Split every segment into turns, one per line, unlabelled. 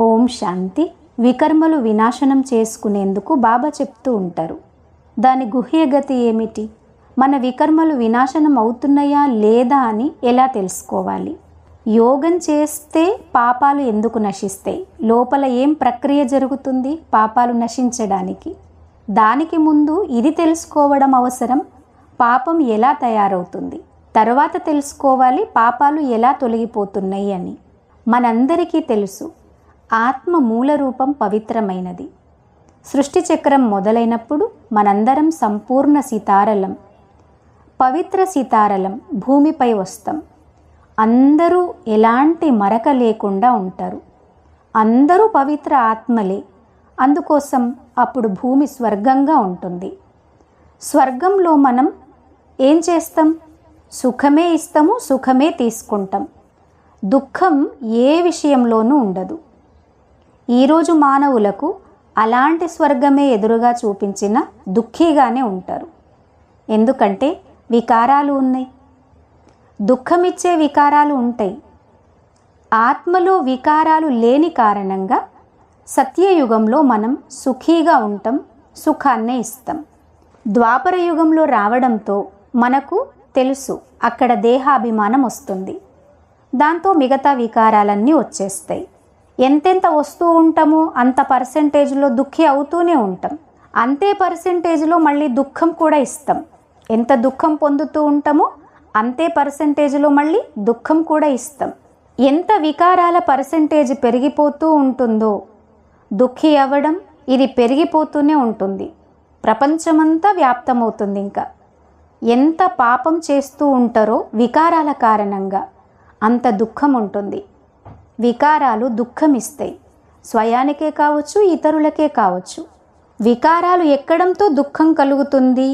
ఓం శాంతి. వికర్మలు వినాశనం చేసుకునేందుకు బాబా చెప్తూ ఉంటారు. దాని గుహ్యగతి ఏమిటి? మన వికర్మలు వినాశనం అవుతున్నాయా లేదా అని ఎలా తెలుసుకోవాలి? యోగం చేస్తే పాపాలు ఎందుకు నశిస్తాయి? లోపల ఏం ప్రక్రియ జరుగుతుంది పాపాలు నశించడానికి? దానికి ముందు ఇది తెలుసుకోవడం అవసరం. పాపం ఎలా తయారవుతుంది? తర్వాత తెలుసుకోవాలి పాపాలు ఎలా తొలగిపోతున్నాయి అని. మనందరికీ తెలుసు ఆత్మ మూల రూపం పవిత్రమైనది. సృష్టి చక్రం మొదలైనప్పుడు మనందరం సంపూర్ణ సితారలం పవిత్ర సితారలం భూమిపై వస్తాం. అందరూ ఎలాంటి మరక లేకుండా ఉంటారు. అందరూ పవిత్ర ఆత్మలే. అందుకోసం అప్పుడు భూమి స్వర్గంగా ఉంటుంది. స్వర్గంలో మనం ఏం చేస్తాం? సుఖమే ఇస్తాము సుఖమే తీసుకుంటాం. దుఃఖం ఏ విషయంలోనూ ఉండదు. ఈరోజు మానవులకు అలాంటి స్వర్గమే ఎదురుగా చూపించిన దుఃఖీగానే ఉంటారు. ఎందుకంటే వికారాలు ఉన్నాయి. దుఃఖమిచ్చే వికారాలు ఉంటాయి. ఆత్మలో వికారాలు లేని కారణంగా సత్యయుగంలో మనం సుఖీగా ఉంటాం సుఖాన్నే ఇస్తాం. ద్వాపర యుగంలో రావడంతో మనకు తెలుసు అక్కడ దేహాభిమానం వస్తుంది. దాంతో మిగతా వికారాలన్నీ వచ్చేస్తాయి. ఎంతెంత వస్తూ ఉంటామో అంత పర్సెంటేజ్లో దుఃఖి అవుతూనే ఉంటాం. అంతే పర్సెంటేజ్లో మళ్ళీ దుఃఖం కూడా ఇస్తాం. ఎంత దుఃఖం పొందుతూ ఉంటామో అంతే పర్సెంటేజ్లో మళ్ళీ దుఃఖం కూడా ఇస్తాం. ఎంత వికారాల పర్సెంటేజ్ పెరిగిపోతూ ఉంటుందో దుఃఖి అవ్వడం ఇది పెరిగిపోతూనే ఉంటుంది. ప్రపంచమంతా వ్యాప్తమవుతుంది ఇంకా. ఎంత పాపం చేస్తూ ఉంటారో వికారాల కారణంగా అంత దుఃఖం ఉంటుంది. వికారాలు దుఃఖం ఇస్తాయి స్వయానికే కావచ్చు ఇతరులకే కావచ్చు. వికారాలు ఎక్కడంతో దుఃఖం కలుగుతుంది?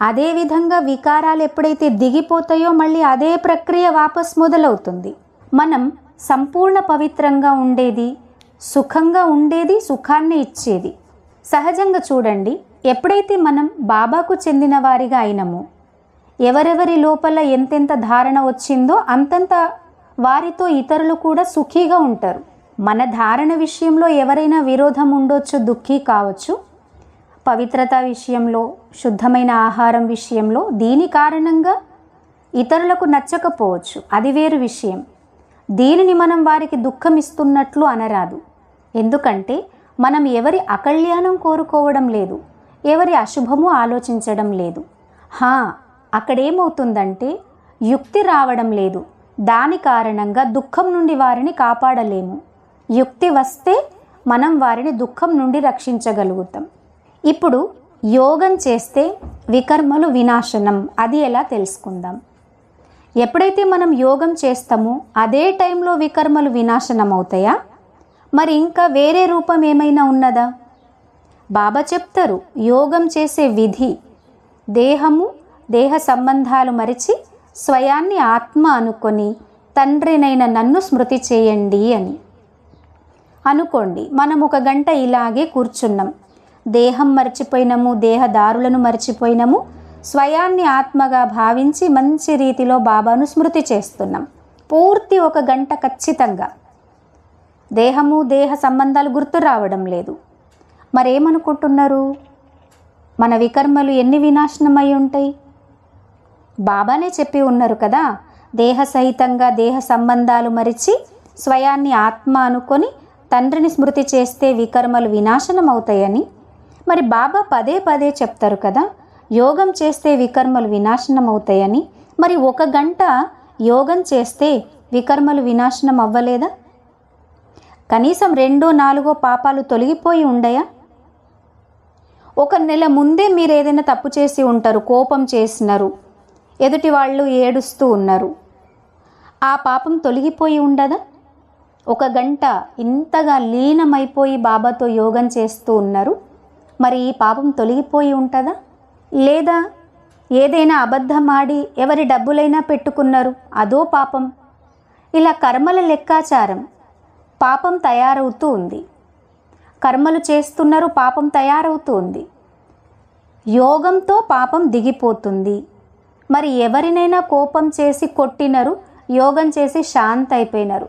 అదేవిధంగా వికారాలు ఎప్పుడైతే దిగిపోతాయో మళ్ళీ అదే ప్రక్రియ వాపస్ మొదలవుతుంది. మనం సంపూర్ణ పవిత్రంగా ఉండేది సుఖంగా ఉండేది సుఖాన్ని ఇచ్చేది. సహజంగా చూడండి ఎప్పుడైతే మనం బాబాకు చెందిన వారిగా అయినమో ఎవరెవరి లోపల ఎంతెంత ధారణ వచ్చిందో అంతంత వారితో ఇతరులు కూడా సుఖీగా ఉంటారు. మన ధారణ విషయంలో ఎవరైనా విరోధం ఉండొచ్చు దుఃఖీ కావచ్చు. పవిత్రత విషయంలో శుద్ధమైన ఆహారం విషయంలో దీని కారణంగా ఇతరులకు నచ్చకపోవచ్చు. అది వేరు విషయం. దీనిని మనం వారికి దుఃఖం ఇస్తున్నట్లు అనరాదు. ఎందుకంటే మనం ఎవరి అకళ్యాణం కోరుకోవడం లేదు. ఎవరి అశుభము ఆలోచించడం లేదు. హా అక్కడేమవుతుందంటే యుక్తి రావడం లేదు. దాని కారణంగా దుఃఖం నుండి వారిని కాపాడలేము. యుక్తి వస్తే మనం వారిని దుఃఖం నుండి రక్షించగలుగుతాం. ఇప్పుడు యోగం చేస్తే వికర్మలు వినాశనం. అది ఎలా తెలుసుకుందాం? ఎప్పుడైతే మనం యోగం చేస్తామో అదే టైంలో వికర్మలు వినాశనం అవుతాయా? మరి ఇంకా వేరే రూపం ఏమైనా ఉన్నదా? బాబా చెప్తారు యోగం చేసే విధి దేహము దేహ సంబంధాలు మరిచి స్వయాన్ని ఆత్మ అనుకొని తండ్రినైన నన్ను స్మృతి చేయండి అని. అనుకోండి మనం ఒక గంట ఇలాగే కూర్చున్నాం. దేహం మర్చిపోయినము దేహదారులను మర్చిపోయినము స్వయాన్ని ఆత్మగా భావించి మంచి రీతిలో బాబాను స్మృతి చేస్తున్నాం. పూర్తి ఒక గంట ఖచ్చితంగా. దేహము దేహ సంబంధాలు గుర్తు రావడం లేదు. మరేమనుకుంటున్నారు? మన వికర్మలు ఎన్ని వినాశనమై ఉంటాయి? బాబానే చెప్పి ఉన్నారు కదా. దేహ సహితంగా దేహ సంబంధాలు మరిచి స్వయాన్ని ఆత్మ అనుకొని తండ్రిని స్మృతి చేస్తే వికర్మలు వినాశనం అవుతాయని మరి బాబా పదే పదే చెప్తారు కదా యోగం చేస్తే వికర్మలు వినాశనం అవుతాయని మరి ఒక గంట యోగం చేస్తే వికర్మలు వినాశనం అవ్వలేదా కనీసం రెండో నాలుగో పాపాలు తొలగిపోయి ఉండయా? ఒక నెల ముందే మీరు ఏదైనా తప్పు చేసి ఉంటారు కోపం చేసినారు. ఎదుటి వాళ్ళు ఏడుస్తూ ఉన్నారు. ఆ పాపం తొలగిపోయి ఉండదా? ఒక గంట ఇంతగా లీనమైపోయి బాబాతో యోగం చేస్తూ ఉన్నారు. మరి ఈ పాపం తొలగిపోయి ఉంటుందా? లేదా ఏదైనా అబద్ధం ఆడి ఎవరి డబ్బులైనా పెట్టుకున్నారు అదో పాపం? ఇలా కర్మల లెక్కాచారం పాపం తయారవుతూ ఉంది. కర్మలు చేస్తున్నారు పాపం తయారవుతూ ఉంది. యోగంతో పాపం దిగిపోతుంది. మరి ఎవరినైనా కోపం చేసి కొట్టినరు యోగం చేసి శాంత అయిపోయినారు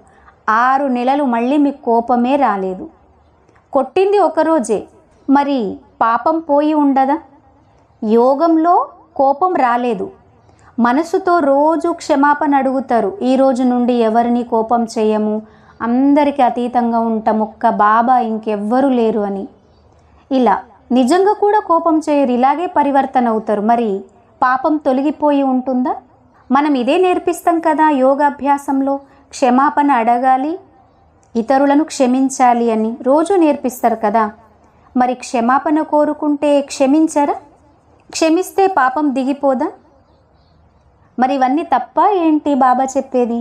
ఆరు నెలలు మళ్ళీ మీకు కోపమే రాలేదు. కొట్టింది ఒకరోజే మరి పాపం పోయి ఉండదా? యోగంలో కోపం రాలేదు. మనసుతో రోజు క్షమాపణ అడుగుతారు. ఈ రోజు నుండి ఎవరిని కోపం చేయము? అందరికీ అతీతంగా ఉంటాం ఒక్క బాబా ఇంకెవ్వరూ లేరు అని. ఇలా నిజంగా కూడా కోపం చేయరు. ఇలాగే పరివర్తన అవుతారు. మరి పాపం తొలగిపోయి ఉంటుందా? మనం ఇదే నేర్పిస్తాం కదా యోగాభ్యాసంలో. క్షమాపణ అడగాలి ఇతరులను క్షమించాలి అని రోజు నేర్పిస్తారు కదా. మరి క్షమాపణ కోరుకుంటే క్షమించరా? క్షమిస్తే పాపం దిగిపోదా? మరి ఇవన్నీ తప్ప ఏంటి బాబా చెప్పేది?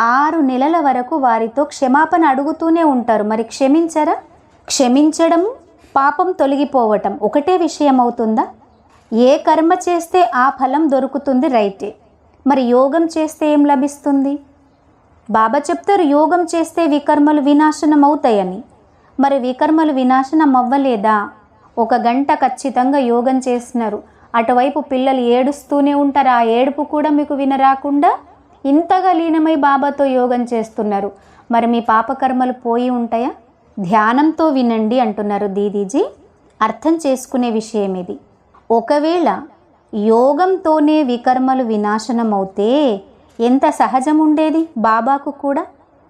ఆరు నెలల వరకు వారితో క్షమాపణ అడుగుతూనే ఉంటారు. మరి క్షమించరా? క్షమించడం పాపం తొలగిపోవటం ఒకటే విషయం అవుతుందా ఏ కర్మ చేస్తే ఆ ఫలం దొరుకుతుంది రైటే మరి యోగం చేస్తే ఏం లభిస్తుంది? బాబా చెప్తారు యోగం చేస్తే వికర్మలు వినాశనం అవుతాయని మరి వికర్మలు వినాశనం అవ్వలేదా ఒక గంట ఖచ్చితంగా యోగం చేస్తున్నారు. అటువైపు పిల్లలు ఏడుస్తూనే ఉంటారు. ఆ ఏడుపు కూడా మీకు వినరాకుండా ఇంతగా లీనమై బాబాతో యోగం చేస్తున్నారు. మరి మీ పాపకర్మలు పోయి ఉంటాయా? ధ్యానంతో వినండి అంటున్నారు దీదీజీ. అర్థం చేసుకునే విషయం ఇది ఒకవేళ యోగంతోనే వికర్మలు వినాశనం అవుతే ఎంత సహజం ఉండేది బాబాకు కూడా?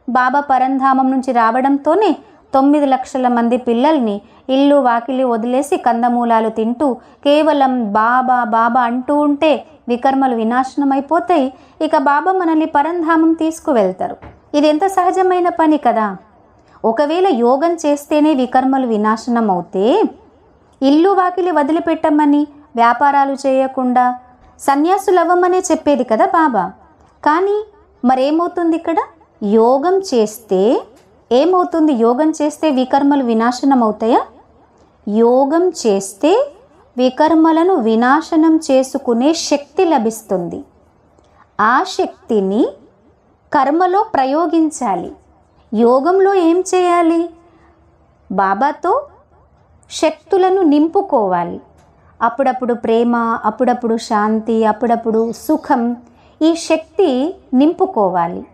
బాబా పరంధామం నుంచి రావడంతోనే తొమ్మిది లక్షల మంది పిల్లల్ని ఇల్లు వాకిలి వదిలేసి కందమూలాలు తింటూ కేవలం బాబా బాబా అంటూ ఉంటే వికర్మలు వినాశనం అయిపోతాయి ఇక బాబా మనల్ని పరంధామం తీసుకువెళ్తారు. ఇది ఎంత సహజమైన పని కదా? ఒకవేళ యోగం చేస్తేనే వికర్మలు వినాశనం అవుతే ఇల్లు వాకిలి వదిలిపెట్టమని వ్యాపారాలు చేయకుండా సన్యాసులవ్వమనే చెప్పేది కదా బాబా. కానీ మరేమవుతుంది ఇక్కడ? యోగం చేస్తే ఏమవుతుంది? యోగం చేస్తే వికర్మలు వినాశనం అవుతాయా యోగం చేస్తే వికర్మలను వినాశనం చేసుకునే శక్తి లభిస్తుంది. ఆ శక్తిని కర్మలో ప్రయోగించాలి. యోగంలో ఏం చేయాలి? బాబాతో శక్తులను నింపుకోవాలి. అప్పుడప్పుడు ప్రేమ అప్పుడప్పుడు శాంతి అప్పుడప్పుడు సుఖం ఈ శక్తి నింపుకోవాలి.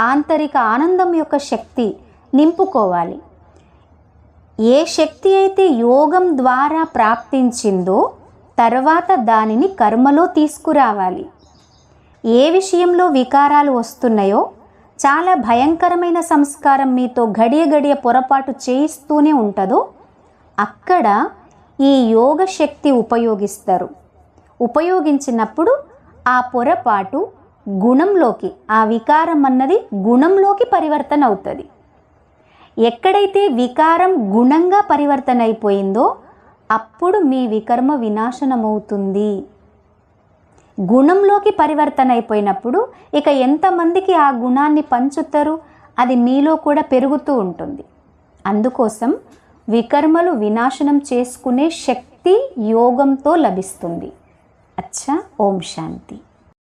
ఆంతరిక ఆనందం యొక్క శక్తి నింపుకోవాలి. ఏ శక్తి అయితే యోగం ద్వారా ప్రాప్తించిందో తర్వాత దానిని కర్మలో తీసుకురావాలి. ఏ విషయంలో వికారాలు వస్తున్నాయో చాలా భయంకరమైన సంస్కారం మీతో గడియ గడియ పొరపాటు చేయిస్తూనే ఉంటుందో అక్కడ ఈ యోగ శక్తి ఉపయోగిస్తారు. ఉపయోగించినప్పుడు ఆ పొరపాటు గుణంలోకి ఆ వికారం అన్నది గుణంలోకి పరివర్తన అవుతుంది. ఎక్కడైతే వికారం గుణంగా పరివర్తన అయిపోయిందో అప్పుడు మీ వికర్మ వినాశనమవుతుంది. గుణంలోకి పరివర్తన అయిపోయినప్పుడు ఇక ఎంతమందికి ఆ గుణాన్ని పంచుతారు అది మీలో కూడా పెరుగుతూ ఉంటుంది. అందుకోసం వికర్మలు వినాశనం చేసుకునే శక్తి యోగంతో లభిస్తుంది. అచ్చా ఓం శాంతి.